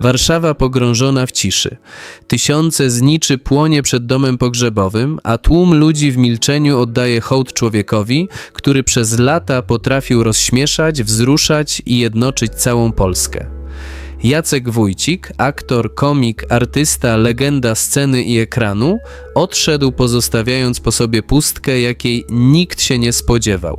Warszawa pogrążona w ciszy. Tysiące zniczy płonie przed domem pogrzebowym, a tłum ludzi w milczeniu oddaje hołd człowiekowi, który przez lata potrafił rozśmieszać, wzruszać i jednoczyć całą Polskę. Jacek Wójcik, aktor, komik, artysta, legenda sceny i ekranu, odszedł pozostawiając po sobie pustkę, jakiej nikt się nie spodziewał.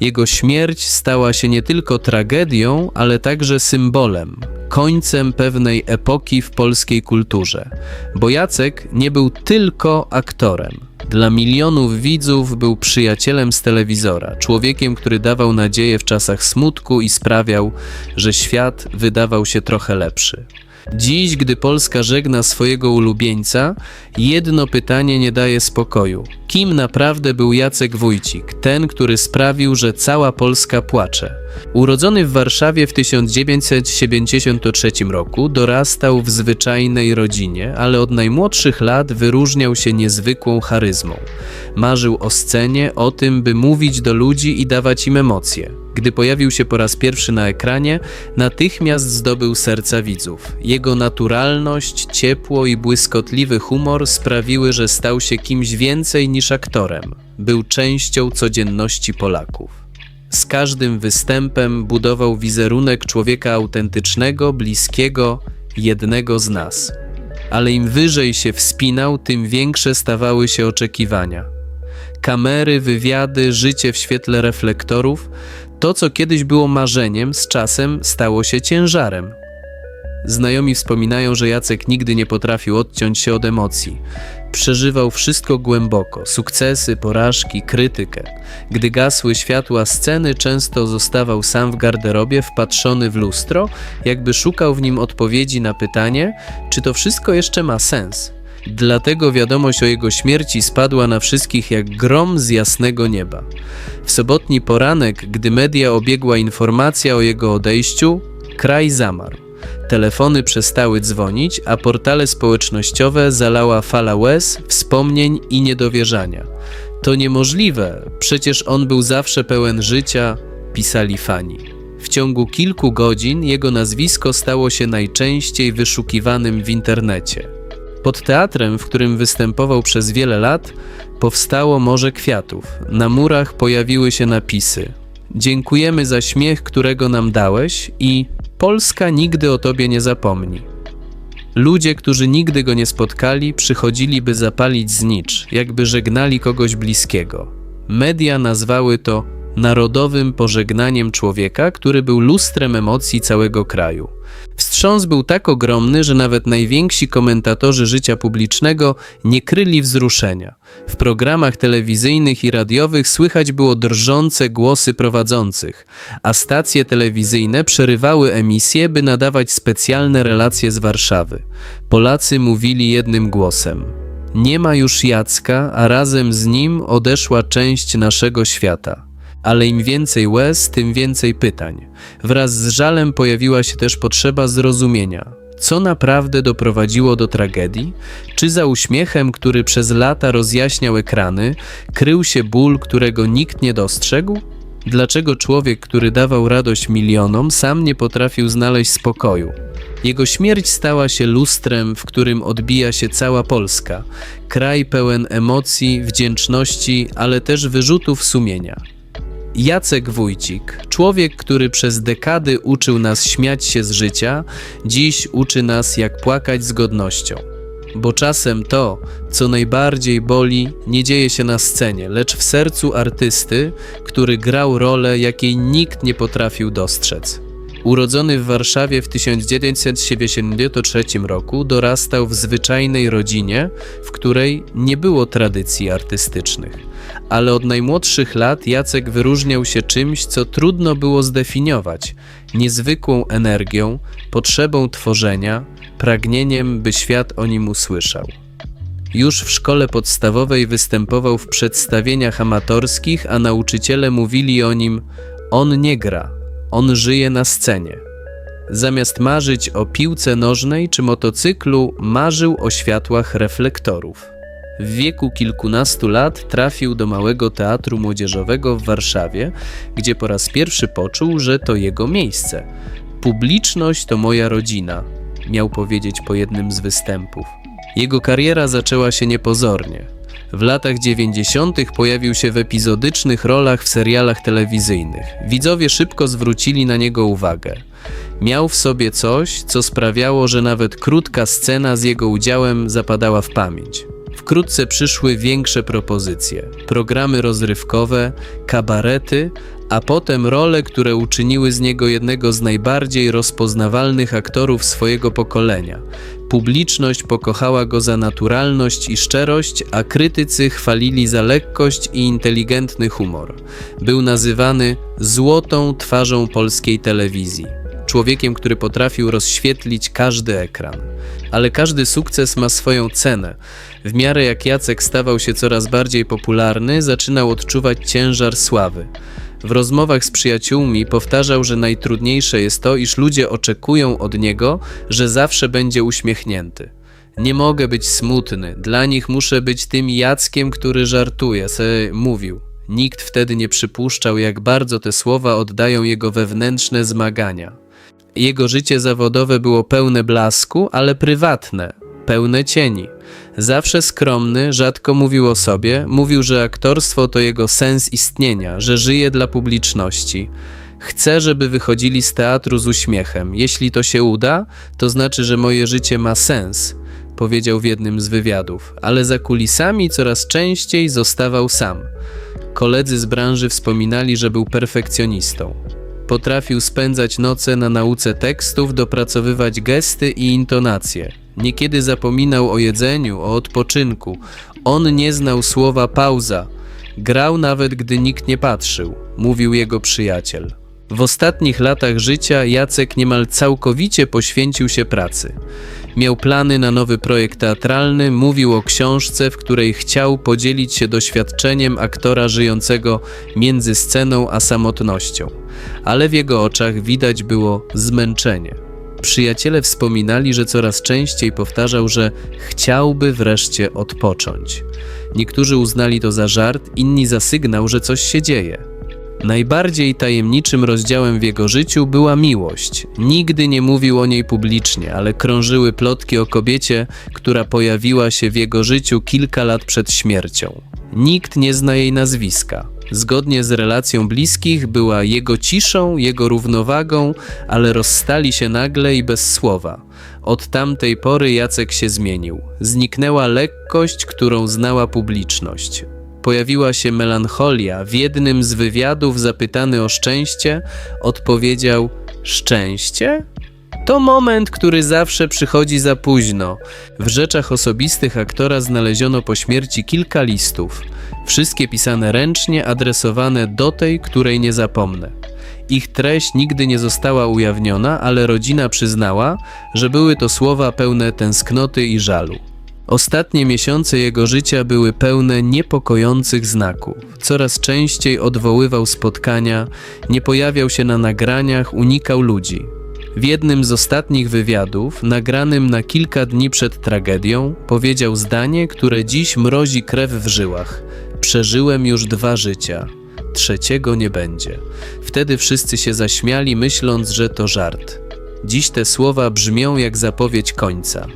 Jego śmierć stała się nie tylko tragedią, ale także symbolem, końcem pewnej epoki w polskiej kulturze. Bo Jacek nie był tylko aktorem. Dla milionów widzów był przyjacielem z telewizora, człowiekiem, który dawał nadzieję w czasach smutku i sprawiał, że świat wydawał się trochę lepszy. Dziś, gdy Polska żegna swojego ulubieńca, jedno pytanie nie daje spokoju. Kim naprawdę był Jacek Wójcik, ten, który sprawił, że cała Polska płacze? Urodzony w Warszawie w 1973 roku, dorastał w zwyczajnej rodzinie, ale od najmłodszych lat wyróżniał się niezwykłą charyzmą. Marzył o scenie, o tym, by mówić do ludzi i dawać im emocje. Gdy pojawił się po raz pierwszy na ekranie, natychmiast zdobył serca widzów. Jego naturalność, ciepło i błyskotliwy humor sprawiły, że stał się kimś więcej niż aktorem. Był częścią codzienności Polaków. Z każdym występem budował wizerunek człowieka autentycznego, bliskiego, jednego z nas. Ale im wyżej się wspinał, tym większe stawały się oczekiwania. Kamery, wywiady, życie w świetle reflektorów to, co kiedyś było marzeniem, z czasem stało się ciężarem. Znajomi wspominają, że Jacek nigdy nie potrafił odciąć się od emocji. Przeżywał wszystko głęboko sukcesy, porażki, krytykę. Gdy gasły światła sceny, często zostawał sam w garderobie, wpatrzony w lustro, jakby szukał w nim odpowiedzi na pytanie, czy to wszystko jeszcze ma sens. Dlatego wiadomość o jego śmierci spadła na wszystkich jak grom z jasnego nieba. W sobotni poranek, gdy media obiegła informacja o jego odejściu, kraj zamarł. Telefony przestały dzwonić, a portale społecznościowe zalała fala łez, wspomnień i niedowierzania. To niemożliwe, przecież on był zawsze pełen życia, pisali fani. W ciągu kilku godzin jego nazwisko stało się najczęściej wyszukiwanym w internecie. Pod teatrem, w którym występował przez wiele lat, powstało Morze Kwiatów. Na murach pojawiły się napisy: Dziękujemy za śmiech, którego nam dałeś i Polska nigdy o tobie nie zapomni. Ludzie, którzy nigdy go nie spotkali, przychodzili, by zapalić znicz, jakby żegnali kogoś bliskiego. Media nazwały to narodowym pożegnaniem człowieka, który był lustrem emocji całego kraju. Wstrząs był tak ogromny, że nawet najwięksi komentatorzy życia publicznego nie kryli wzruszenia. W programach telewizyjnych i radiowych słychać było drżące głosy prowadzących, a stacje telewizyjne przerywały emisje, by nadawać specjalne relacje z Warszawy. Polacy mówili jednym głosem. Nie ma już Jacka, a razem z nim odeszła część naszego świata ale im więcej łez, tym więcej pytań. Wraz z żalem pojawiła się też potrzeba zrozumienia. Co naprawdę doprowadziło do tragedii? Czy za uśmiechem, który przez lata rozjaśniał ekrany, krył się ból, którego nikt nie dostrzegł? Dlaczego człowiek, który dawał radość milionom, sam nie potrafił znaleźć spokoju? Jego śmierć stała się lustrem, w którym odbija się cała Polska, kraj pełen emocji, wdzięczności, ale też wyrzutów sumienia. Jacek Wójcik, człowiek, który przez dekady uczył nas śmiać się z życia, dziś uczy nas, jak płakać z godnością. Bo czasem to, co najbardziej boli, nie dzieje się na scenie, lecz w sercu artysty, który grał rolę, jakiej nikt nie potrafił dostrzec. Urodzony w Warszawie w 1973 roku, dorastał w zwyczajnej rodzinie, w której nie było tradycji artystycznych. Ale od najmłodszych lat Jacek wyróżniał się czymś, co trudno było zdefiniować niezwykłą energią, potrzebą tworzenia, pragnieniem, by świat o nim usłyszał. Już w szkole podstawowej występował w przedstawieniach amatorskich, a nauczyciele mówili o nim: On nie gra, on żyje na scenie. Zamiast marzyć o piłce nożnej czy motocyklu, marzył o światłach reflektorów. W wieku kilkunastu lat trafił do małego teatru młodzieżowego w Warszawie, gdzie po raz pierwszy poczuł, że to jego miejsce. Publiczność to moja rodzina. miał powiedzieć po jednym z występów. Jego kariera zaczęła się niepozornie. W latach 90. pojawił się w epizodycznych rolach w serialach telewizyjnych. Widzowie szybko zwrócili na niego uwagę. Miał w sobie coś, co sprawiało, że nawet krótka scena z jego udziałem zapadała w pamięć. Wkrótce przyszły większe propozycje, programy rozrywkowe, kabarety, a potem role, które uczyniły z niego jednego z najbardziej rozpoznawalnych aktorów swojego pokolenia. Publiczność pokochała go za naturalność i szczerość, a krytycy chwalili za lekkość i inteligentny humor. Był nazywany złotą twarzą polskiej telewizji. Człowiekiem, który potrafił rozświetlić każdy ekran. Ale każdy sukces ma swoją cenę. W miarę jak Jacek stawał się coraz bardziej popularny, zaczynał odczuwać ciężar sławy. W rozmowach z przyjaciółmi powtarzał, że najtrudniejsze jest to, iż ludzie oczekują od niego, że zawsze będzie uśmiechnięty. Nie mogę być smutny, dla nich muszę być tym Jackiem, który żartuje, se mówił. Nikt wtedy nie przypuszczał, jak bardzo te słowa oddają jego wewnętrzne zmagania. Jego życie zawodowe było pełne blasku, ale prywatne, pełne cieni. Zawsze skromny, rzadko mówił o sobie, mówił, że aktorstwo to jego sens istnienia, że żyje dla publiczności. Chcę, żeby wychodzili z teatru z uśmiechem. Jeśli to się uda, to znaczy, że moje życie ma sens, powiedział w jednym z wywiadów, ale za kulisami coraz częściej zostawał sam. Koledzy z branży wspominali, że był perfekcjonistą. Potrafił spędzać noce na nauce tekstów, dopracowywać gesty i intonacje. Niekiedy zapominał o jedzeniu, o odpoczynku. On nie znał słowa pauza. Grał nawet, gdy nikt nie patrzył, mówił jego przyjaciel. W ostatnich latach życia Jacek niemal całkowicie poświęcił się pracy. Miał plany na nowy projekt teatralny, mówił o książce, w której chciał podzielić się doświadczeniem aktora żyjącego między sceną a samotnością, ale w jego oczach widać było zmęczenie. Przyjaciele wspominali, że coraz częściej powtarzał, że chciałby wreszcie odpocząć. Niektórzy uznali to za żart, inni za sygnał, że coś się dzieje. Najbardziej tajemniczym rozdziałem w jego życiu była miłość. Nigdy nie mówił o niej publicznie, ale krążyły plotki o kobiecie, która pojawiła się w jego życiu kilka lat przed śmiercią. Nikt nie zna jej nazwiska. Zgodnie z relacją bliskich była jego ciszą, jego równowagą, ale rozstali się nagle i bez słowa. Od tamtej pory Jacek się zmienił. Zniknęła lekkość, którą znała publiczność. Pojawiła się melancholia. W jednym z wywiadów zapytany o szczęście, odpowiedział: Szczęście? To moment, który zawsze przychodzi za późno. W rzeczach osobistych aktora znaleziono po śmierci kilka listów. Wszystkie pisane ręcznie, adresowane do tej, której nie zapomnę. Ich treść nigdy nie została ujawniona, ale rodzina przyznała, że były to słowa pełne tęsknoty i żalu. Ostatnie miesiące jego życia były pełne niepokojących znaków. Coraz częściej odwoływał spotkania, nie pojawiał się na nagraniach, unikał ludzi. W jednym z ostatnich wywiadów, nagranym na kilka dni przed tragedią, powiedział zdanie, które dziś mrozi krew w żyłach: Przeżyłem już dwa życia, trzeciego nie będzie. Wtedy wszyscy się zaśmiali, myśląc, że to żart. Dziś te słowa brzmią jak zapowiedź końca.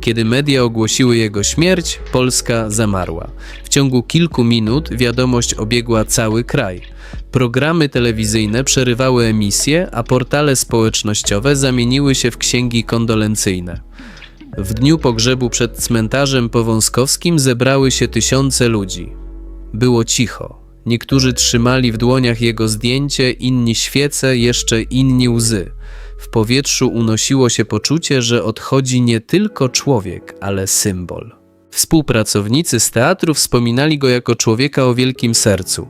Kiedy media ogłosiły jego śmierć, Polska zamarła. W ciągu kilku minut wiadomość obiegła cały kraj. Programy telewizyjne przerywały emisje, a portale społecznościowe zamieniły się w księgi kondolencyjne. W dniu pogrzebu przed cmentarzem powązkowskim zebrały się tysiące ludzi. Było cicho. Niektórzy trzymali w dłoniach jego zdjęcie, inni świece, jeszcze inni łzy. W powietrzu unosiło się poczucie, że odchodzi nie tylko człowiek, ale symbol. Współpracownicy z teatru wspominali go jako człowieka o wielkim sercu.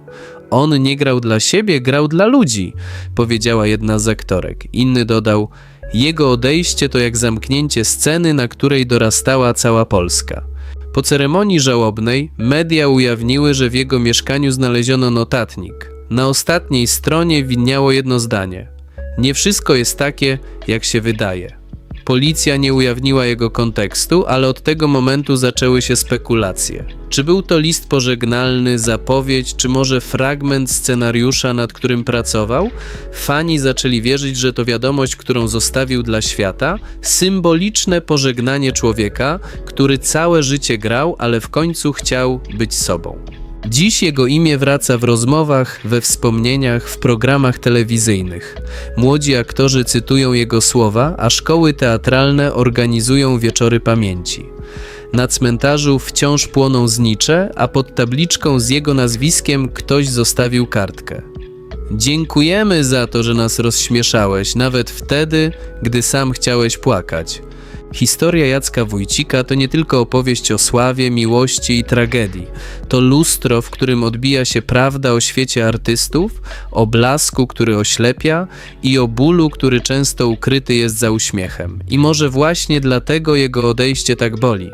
On nie grał dla siebie, grał dla ludzi, powiedziała jedna z aktorek. Inny dodał: Jego odejście to jak zamknięcie sceny, na której dorastała cała Polska. Po ceremonii żałobnej media ujawniły, że w jego mieszkaniu znaleziono notatnik. Na ostatniej stronie widniało jedno zdanie: Nie wszystko jest takie, jak się wydaje. Policja nie ujawniła jego kontekstu, ale od tego momentu zaczęły się spekulacje. Czy był to list pożegnalny, zapowiedź, czy może fragment scenariusza, nad którym pracował? Fani zaczęli wierzyć, że to wiadomość, którą zostawił dla świata, symboliczne pożegnanie człowieka, który całe życie grał, ale w końcu chciał być sobą. Dziś jego imię wraca w rozmowach, we wspomnieniach, w programach telewizyjnych. Młodzi aktorzy cytują jego słowa, a szkoły teatralne organizują wieczory pamięci. Na cmentarzu wciąż płoną znicze, a pod tabliczką z jego nazwiskiem ktoś zostawił kartkę. Dziękujemy za to, że nas rozśmieszałeś, nawet wtedy, gdy sam chciałeś płakać. Historia Jacka Wójcika to nie tylko opowieść o sławie, miłości i tragedii. To lustro, w którym odbija się prawda o świecie artystów, o blasku, który oślepia i o bólu, który często ukryty jest za uśmiechem. I może właśnie dlatego jego odejście tak boli.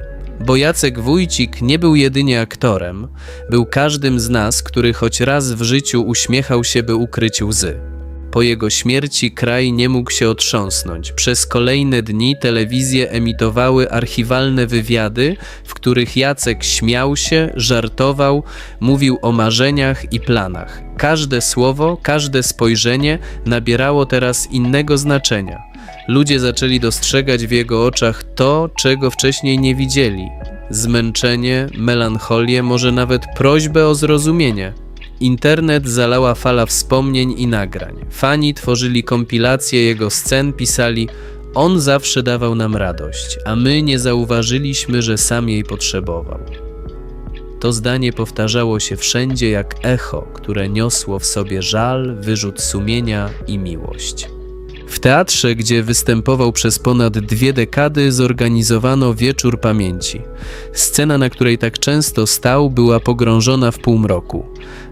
Bo Jacek Wójcik nie był jedynie aktorem, był każdym z nas, który choć raz w życiu uśmiechał się, by ukryć łzy. Po jego śmierci kraj nie mógł się otrząsnąć. Przez kolejne dni telewizje emitowały archiwalne wywiady, w których Jacek śmiał się, żartował, mówił o marzeniach i planach. Każde słowo, każde spojrzenie nabierało teraz innego znaczenia. Ludzie zaczęli dostrzegać w jego oczach to, czego wcześniej nie widzieli. Zmęczenie, melancholię, może nawet prośbę o zrozumienie. Internet zalała fala wspomnień i nagrań. Fani tworzyli kompilacje jego scen, pisali: On zawsze dawał nam radość, a my nie zauważyliśmy, że sam jej potrzebował. To zdanie powtarzało się wszędzie jak echo, które niosło w sobie żal, wyrzut sumienia i miłość. W teatrze, gdzie występował przez ponad dwie dekady, zorganizowano wieczór pamięci. Scena, na której tak często stał, była pogrążona w półmroku.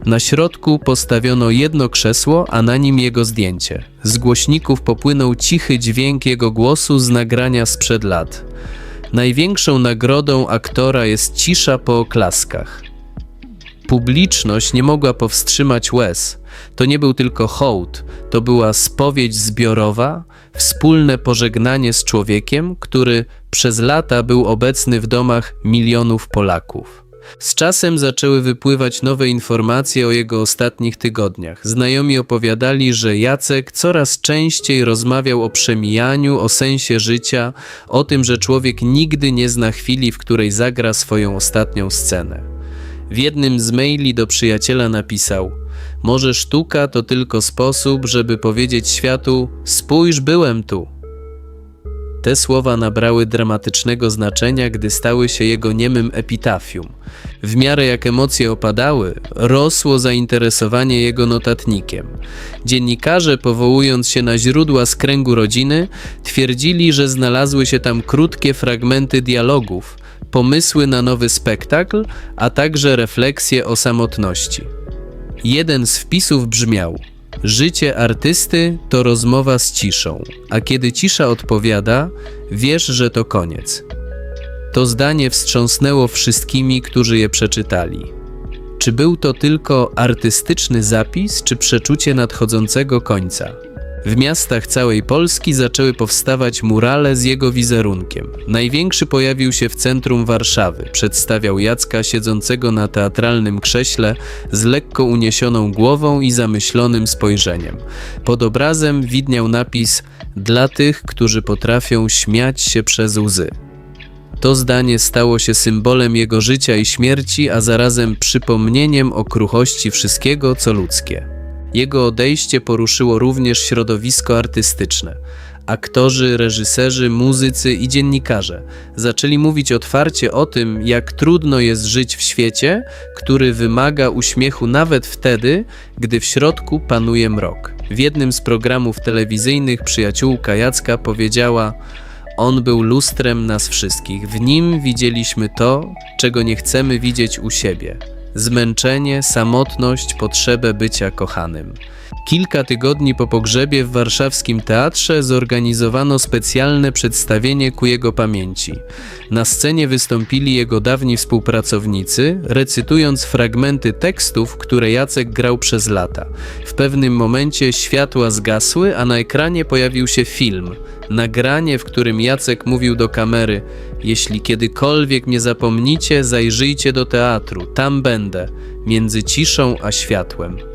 Na środku postawiono jedno krzesło, a na nim jego zdjęcie. Z głośników popłynął cichy dźwięk jego głosu z nagrania sprzed lat. Największą nagrodą aktora jest cisza po oklaskach. Publiczność nie mogła powstrzymać łez. To nie był tylko hołd, to była spowiedź zbiorowa, wspólne pożegnanie z człowiekiem, który przez lata był obecny w domach milionów Polaków. Z czasem zaczęły wypływać nowe informacje o jego ostatnich tygodniach. Znajomi opowiadali, że Jacek coraz częściej rozmawiał o przemijaniu, o sensie życia, o tym, że człowiek nigdy nie zna chwili, w której zagra swoją ostatnią scenę. W jednym z maili do przyjaciela napisał: Może sztuka to tylko sposób, żeby powiedzieć światu: Spójrz, byłem tu. Te słowa nabrały dramatycznego znaczenia, gdy stały się jego niemym epitafium. W miarę jak emocje opadały, rosło zainteresowanie jego notatnikiem. Dziennikarze, powołując się na źródła z kręgu rodziny, twierdzili, że znalazły się tam krótkie fragmenty dialogów, pomysły na nowy spektakl, a także refleksje o samotności. Jeden z wpisów brzmiał: Życie artysty to rozmowa z ciszą, a kiedy cisza odpowiada, wiesz, że to koniec. To zdanie wstrząsnęło wszystkimi, którzy je przeczytali. Czy był to tylko artystyczny zapis, czy przeczucie nadchodzącego końca? W miastach całej Polski zaczęły powstawać murale z jego wizerunkiem. Największy pojawił się w centrum Warszawy. Przedstawiał Jacka siedzącego na teatralnym krześle z lekko uniesioną głową i zamyślonym spojrzeniem. Pod obrazem widniał napis dla tych, którzy potrafią śmiać się przez łzy. To zdanie stało się symbolem jego życia i śmierci, a zarazem przypomnieniem o kruchości wszystkiego, co ludzkie. Jego odejście poruszyło również środowisko artystyczne. Aktorzy, reżyserzy, muzycy i dziennikarze zaczęli mówić otwarcie o tym, jak trudno jest żyć w świecie, który wymaga uśmiechu nawet wtedy, gdy w środku panuje mrok. W jednym z programów telewizyjnych przyjaciółka Jacka powiedziała: On był lustrem nas wszystkich. W nim widzieliśmy to, czego nie chcemy widzieć u siebie zmęczenie, samotność, potrzebę bycia kochanym. Kilka tygodni po pogrzebie w warszawskim teatrze zorganizowano specjalne przedstawienie ku jego pamięci. Na scenie wystąpili jego dawni współpracownicy, recytując fragmenty tekstów, które Jacek grał przez lata. W pewnym momencie światła zgasły, a na ekranie pojawił się film Nagranie, w którym Jacek mówił do kamery: Jeśli kiedykolwiek mnie zapomnicie, zajrzyjcie do teatru, tam będę, między ciszą a światłem.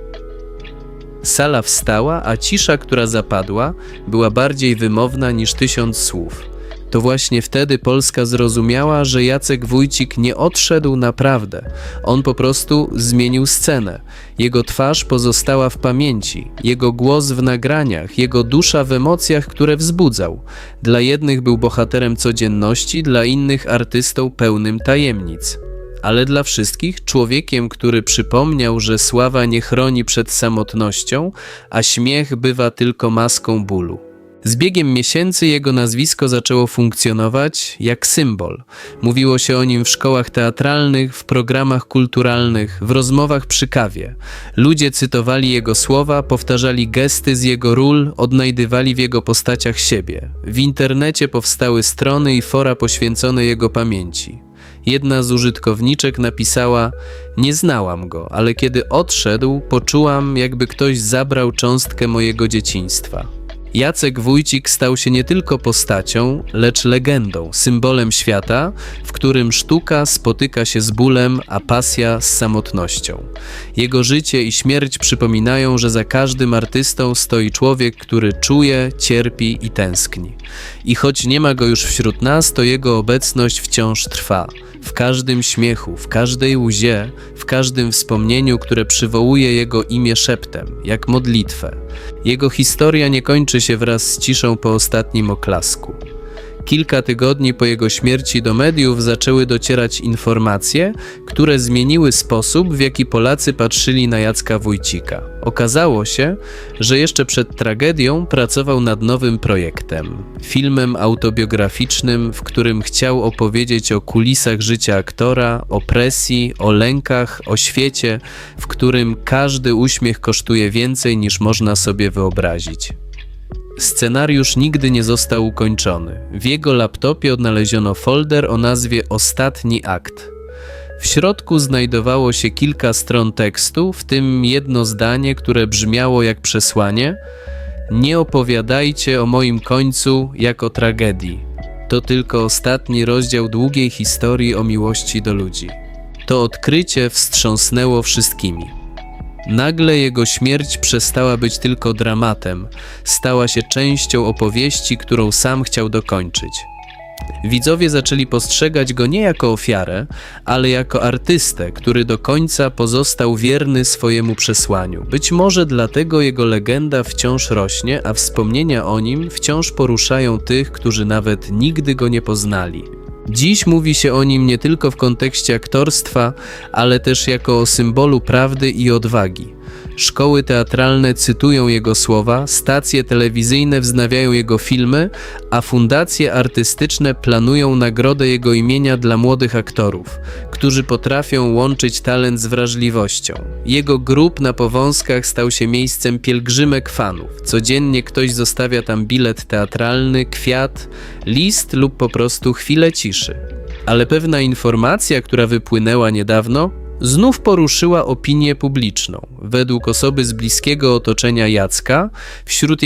Sala wstała, a cisza, która zapadła, była bardziej wymowna niż tysiąc słów. To właśnie wtedy Polska zrozumiała, że Jacek Wójcik nie odszedł naprawdę. On po prostu zmienił scenę. Jego twarz pozostała w pamięci, jego głos w nagraniach, jego dusza w emocjach, które wzbudzał. Dla jednych był bohaterem codzienności, dla innych artystą pełnym tajemnic ale dla wszystkich człowiekiem, który przypomniał, że sława nie chroni przed samotnością, a śmiech bywa tylko maską bólu. Z biegiem miesięcy jego nazwisko zaczęło funkcjonować jak symbol. Mówiło się o nim w szkołach teatralnych, w programach kulturalnych, w rozmowach przy kawie. Ludzie cytowali jego słowa, powtarzali gesty z jego ról, odnajdywali w jego postaciach siebie. W internecie powstały strony i fora poświęcone jego pamięci. Jedna z użytkowniczek napisała: Nie znałam go, ale kiedy odszedł, poczułam, jakby ktoś zabrał cząstkę mojego dzieciństwa. Jacek Wójcik stał się nie tylko postacią, lecz legendą, symbolem świata, w którym sztuka spotyka się z bólem, a pasja z samotnością. Jego życie i śmierć przypominają, że za każdym artystą stoi człowiek, który czuje, cierpi i tęskni. I choć nie ma go już wśród nas, to jego obecność wciąż trwa. W każdym śmiechu, w każdej łzie, w każdym wspomnieniu, które przywołuje jego imię szeptem, jak modlitwę. Jego historia nie kończy się wraz z ciszą po ostatnim oklasku. Kilka tygodni po jego śmierci do mediów zaczęły docierać informacje, które zmieniły sposób, w jaki Polacy patrzyli na Jacka Wójcika. Okazało się, że jeszcze przed tragedią pracował nad nowym projektem filmem autobiograficznym, w którym chciał opowiedzieć o kulisach życia aktora, o presji, o lękach, o świecie, w którym każdy uśmiech kosztuje więcej niż można sobie wyobrazić. Scenariusz nigdy nie został ukończony. W jego laptopie odnaleziono folder o nazwie Ostatni akt. W środku znajdowało się kilka stron tekstu, w tym jedno zdanie, które brzmiało jak przesłanie: Nie opowiadajcie o moim końcu jak o tragedii. To tylko ostatni rozdział długiej historii o miłości do ludzi. To odkrycie wstrząsnęło wszystkimi. Nagle jego śmierć przestała być tylko dramatem, stała się częścią opowieści, którą sam chciał dokończyć. Widzowie zaczęli postrzegać go nie jako ofiarę, ale jako artystę, który do końca pozostał wierny swojemu przesłaniu. Być może dlatego jego legenda wciąż rośnie, a wspomnienia o nim wciąż poruszają tych, którzy nawet nigdy go nie poznali. Dziś mówi się o nim nie tylko w kontekście aktorstwa, ale też jako o symbolu prawdy i odwagi. Szkoły teatralne cytują jego słowa, stacje telewizyjne wznawiają jego filmy, a fundacje artystyczne planują nagrodę jego imienia dla młodych aktorów, którzy potrafią łączyć talent z wrażliwością. Jego grób na powązkach stał się miejscem pielgrzymek fanów. Codziennie ktoś zostawia tam bilet teatralny, kwiat, list lub po prostu chwilę ciszy. Ale pewna informacja, która wypłynęła niedawno, znów poruszyła opinię publiczną. Według osoby z bliskiego otoczenia Jacka, wśród